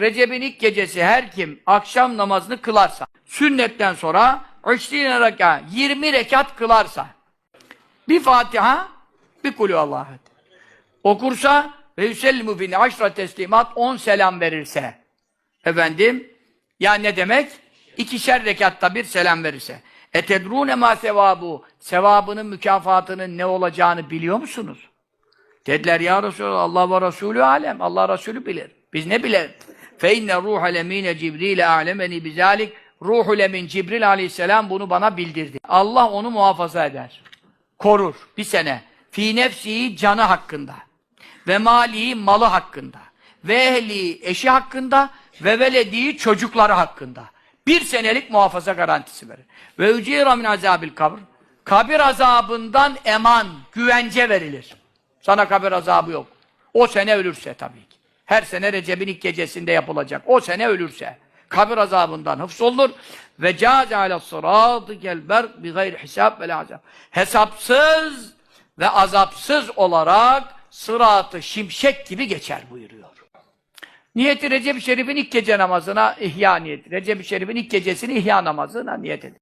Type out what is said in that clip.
Recep'in ilk gecesi her kim akşam namazını kılarsa, sünnetten sonra 20 rekat, 20 rekat kılarsa, bir Fatiha, bir kulü Allah'a okursa ve yüsellimu bin aşra teslimat 10 selam verirse efendim ya ne demek? İkişer rekatta bir selam verirse. Etedrûne mâ sevabu sevabının mükafatının ne olacağını biliyor musunuz? Dediler ya Resulallah Allah ve Resulü alem. Allah Resulü bilir. Biz ne bilelim? Fe inne ruhel emine Cibril alemeni bizalik. Ruhul emin Cibril aleyhisselam bunu bana bildirdi. Allah onu muhafaza eder. Korur. Bir sene. Fi nefsihi canı hakkında. Ve malihi malı hakkında. Ve ehli eşi hakkında. Ve velediği çocukları hakkında. Bir senelik muhafaza garantisi verir. Ve ücira min azabil kabr. Kabir azabından eman, güvence verilir. Sana kabir azabı yok. O sene ölürse tabii ki. Her sene Recep'in ilk gecesinde yapılacak. O sene ölürse. Kabir azabından hıfzolunur. Ve câze alâ sırâtı gelber bi gayri hisab ve azab. Hesapsız ve azapsız olarak sıratı şimşek gibi geçer buyuruyor. Niyeti Recep-i Şerif'in ilk gece namazına ihya niyeti. Recep-i Şerif'in ilk gecesini ihya namazına niyet edin.